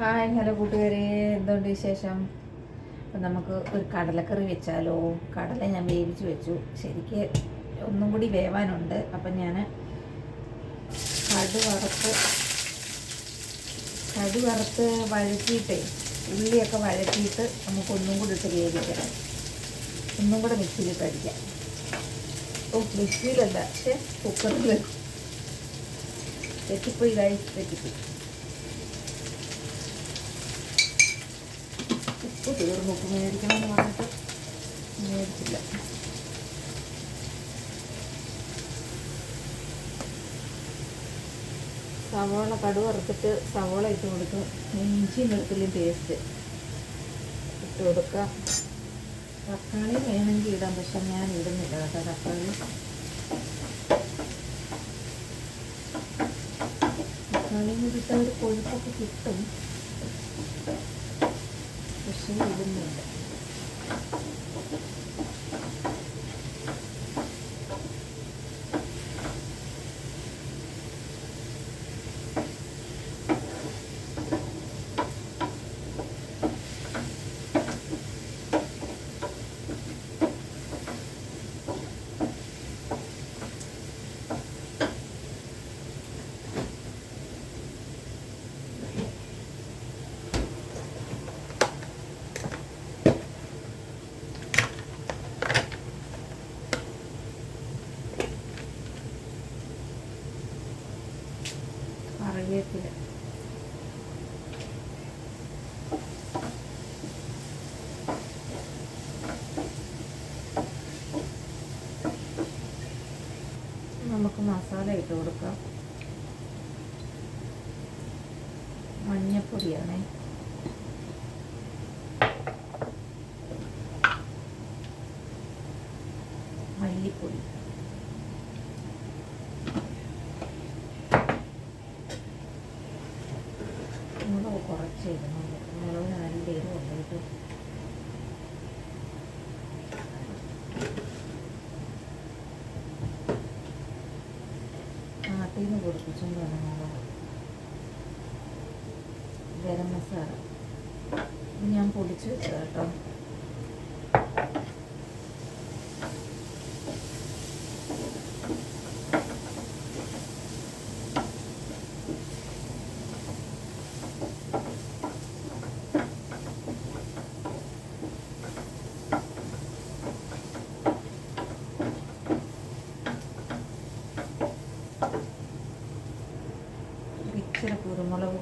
Hi hello കൂട്ടുകാരെ. എന്തുണ്ട് വിശേഷം? അപ്പം നമുക്ക് ഒരു കടലക്കറി വെച്ചാലോ? കടല ഞാൻ വേവിച്ച് വെച്ചു. ശരിക്ക് ഒന്നും കൂടി വേവാനുണ്ട്. അപ്പം ഞാൻ കടു വറുത്ത് കടു വറുത്ത് വഴറ്റിയിട്ടേ ഉള്ളിയൊക്കെ വഴറ്റിയിട്ട് നമുക്ക് ഒന്നും കൂടി ഇട്ട് വേവിക്കാം. ഒന്നും കൂടെ മിക്സിയിലിട്ട് അടിക്കാം. ഓ മിക്സിയിലല്ല പക്ഷേ കുക്കറിൽ തെറ്റിപ്പോയി ഇതായി തെറ്റിപ്പോയി. ഉപ്പ് തീർന്നു. ഉപ്പ് മേടിക്കണം എന്ന് പറഞ്ഞിട്ട് മേടിച്ചില്ല. സവോള കടു വറുത്തിട്ട് സവോള ഇട്ട് കൊടുക്കും. ഇഞ്ചി വെളുത്തുള്ളിയും പേസ്റ്റ് ഇട്ട് കൊടുക്കുക. തക്കാളി വേണമെങ്കിൽ ഇടാം പക്ഷെ ഞാൻ ഇടുന്നില്ല കേട്ടോ തക്കാളി. തക്കാളി ഇട്ടാൽ ഒരു കൊഴുപ്പൊക്കെ കിട്ടും. പക്ഷേ ഇടുന്നില്ല കറിവേപ്പില നമുക്ക് മസാല ഇട്ട് കൊടുക്കാം. മഞ്ഞപ്പൊടിയാണേ. മല്ലിപ്പൊടി. നാട്ടിൽ നിന്ന് പൊടിപ്പിച്ചുകൊണ്ട് വന്ന മുളക് ഗരം മസാല. ഇത് ഞാൻ പൊടിച്ച് വെച്ചത്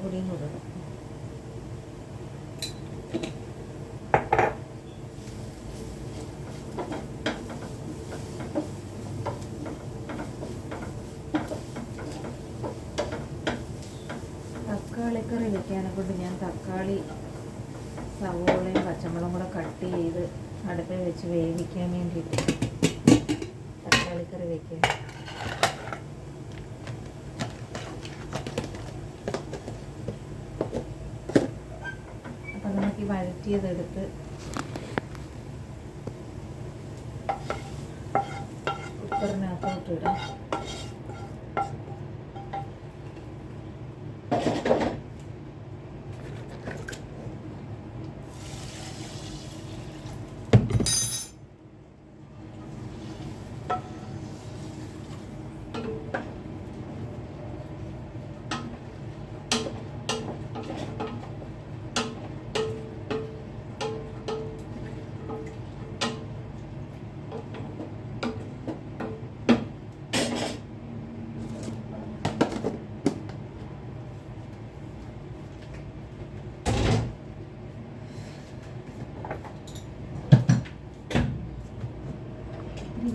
പൊടിയും കൂടെ ഇടും തക്കാളിക്കറി വെക്കാനെ കൊണ്ട് ഞാൻ തക്കാളി സവോളയും പച്ചമുളകും കൂടെ കട്ട് ചെയ്ത് അടുപ്പിൽ വെച്ച് വേവിക്കാൻ വേണ്ടിയിട്ട് തക്കാളിക്കറി വെക്കാൻ അപ്പം നമുക്ക് ഈ വഴറ്റിയതെടുത്ത് കുക്കറിനകത്തോട്ട് ഇടാം.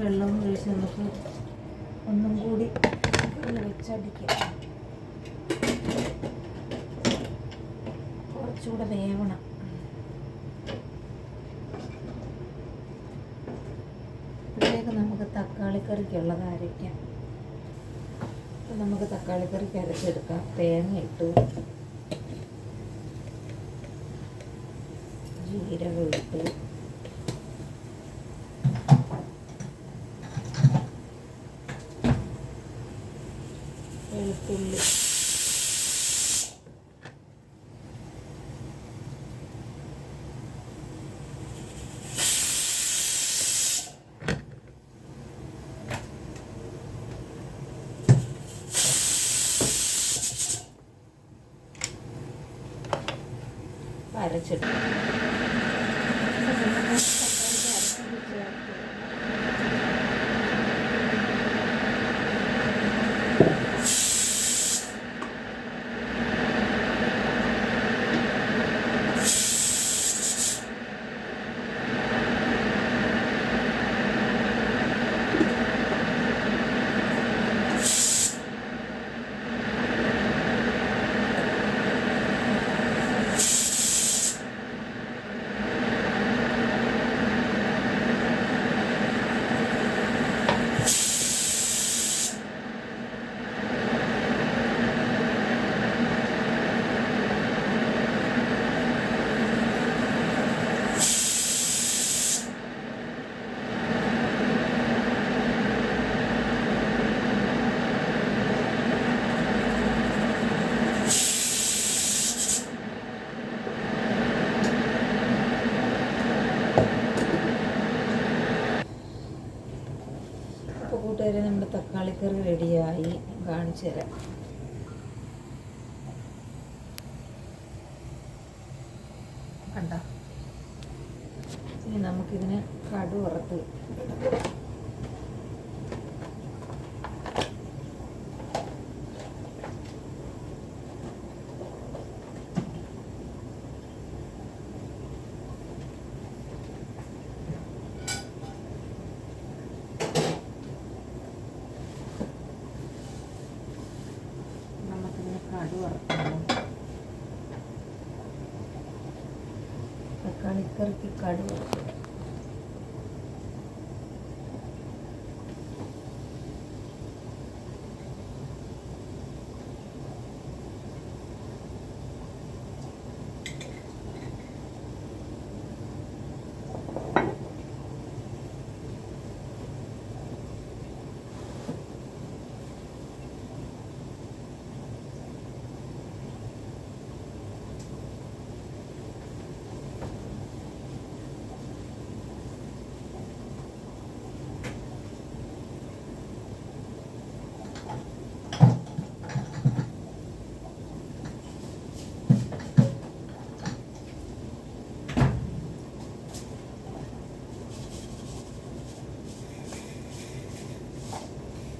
വെള്ളം ഒഴിച്ച് നമുക്ക് ഒന്നും കൂടി വെച്ചടിക്കാം. കുറച്ചുകൂടെ വേവണം. ഇപ്പോഴത്തേക്ക് നമുക്ക് തക്കാളിക്കറിക്കുള്ളത് അരയ്ക്കാം. നമുക്ക് തക്കാളിക്കറിക്ക് അരച്ചെടുക്കാം. തേങ്ങ ഇട്ടു. ജീരകം ഇട്ടു. പുല്ല് അരച്ചെടുക്കും തക്കാളിക്കറി റെഡിയായി. കാണിച്ചു തരാം. കണ്ട? ഇനി നമുക്കിതിന് കടു വറുത്ത് നമുക്കിതിന് കടു വറുക്കണം തക്കാളിക്കറിക്ക് കടു വറുക്കുക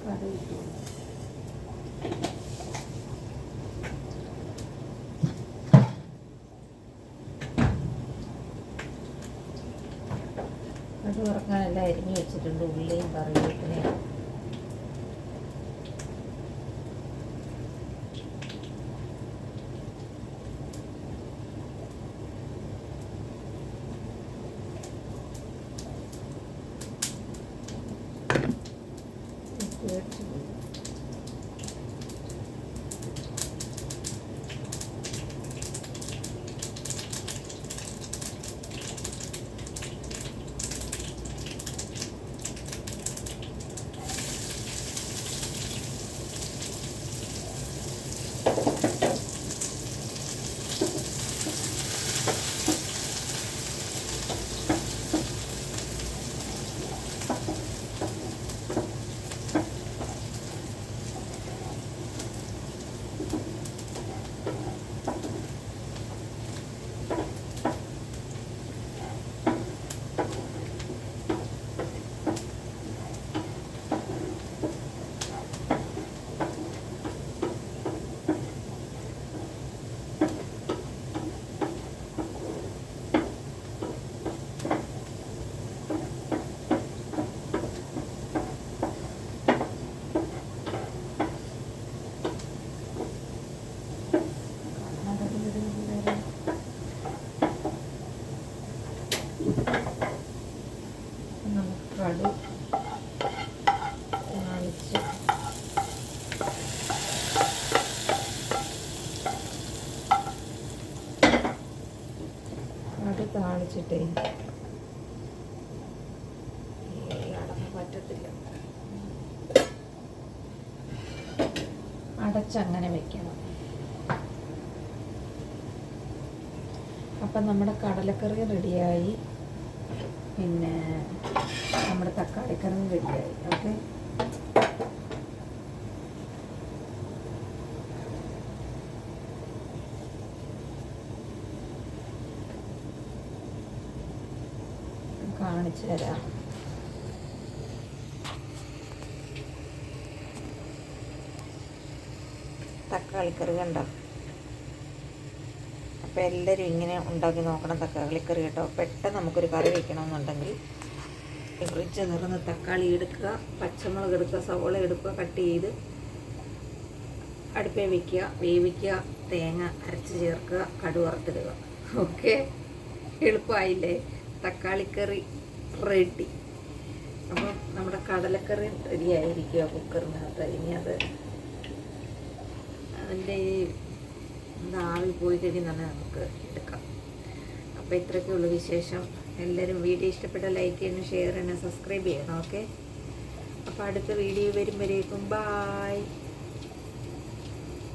കടു ഇട്ടു കടു വറക്കാനെല്ലാം അരിഞ്ഞു വെച്ചിട്ടുണ്ട് ഉള്ളിയും കറിവേപ്പിലയും. Thank പോയി നമുക്ക് കടു താളിച്ച് കടു താളിച്ചിട്ടേ ഏയ് അടന്ന് അടച്ചങ്ങനെ വെക്കണം. അപ്പം നമ്മുടെ കടലക്കറി റെഡിയായി. പിന്നെ നമ്മുടെ തക്കാളിക്കറി റെഡിയായി. ഓക്കെ? കാണിച്ചു തരാം. തക്കാളിക്കറി കണ്ടോ? അപ്പോൾ എല്ലാവരും ഇങ്ങനെ ഉണ്ടാക്കി നോക്കണം തക്കാളിക്കറി കേട്ടോ. പെട്ടെന്ന് നമുക്കൊരു കറി വെക്കണമെന്നുണ്ടെങ്കിൽ ഈ ഫ്രിഡ്ജ് നിറന്ന് തക്കാളി എടുക്കുക പച്ചമുളക് എടുക്കുക സവോള എടുക്കുക കട്ട് ചെയ്ത് അടുപ്പേ വയ്ക്കുക വേവിക്കുക തേങ്ങ അരച്ച് ചേർക്കുക കടു വറുത്തിടുക ഓക്കെ? എളുപ്പമായില്ലേ? തക്കാളിക്കറി റെഡി. അപ്പം നമ്മുടെ കടലക്കറി റെഡി ആയിരിക്കുക കുക്കറിനകത്ത്. ഇനി അത് അതിന്റെ ഈ ആവി പോയി കഴിഞ്ഞാൽ തന്നെ നമുക്ക് എടുക്കാം. അപ്പോൾ ഇത്രയൊക്കെയുള്ള വിശേഷം. എല്ലാവരും വീഡിയോ ഇഷ്ടപ്പെട്ട ലൈക്ക് ചെയ്യണം ഷെയർ ചെയ്യണം സബ്സ്ക്രൈബ് ചെയ്യണം ഓക്കെ അപ്പോൾ അടുത്ത വീഡിയോ വരുമ്പോഴേക്കും ബായ്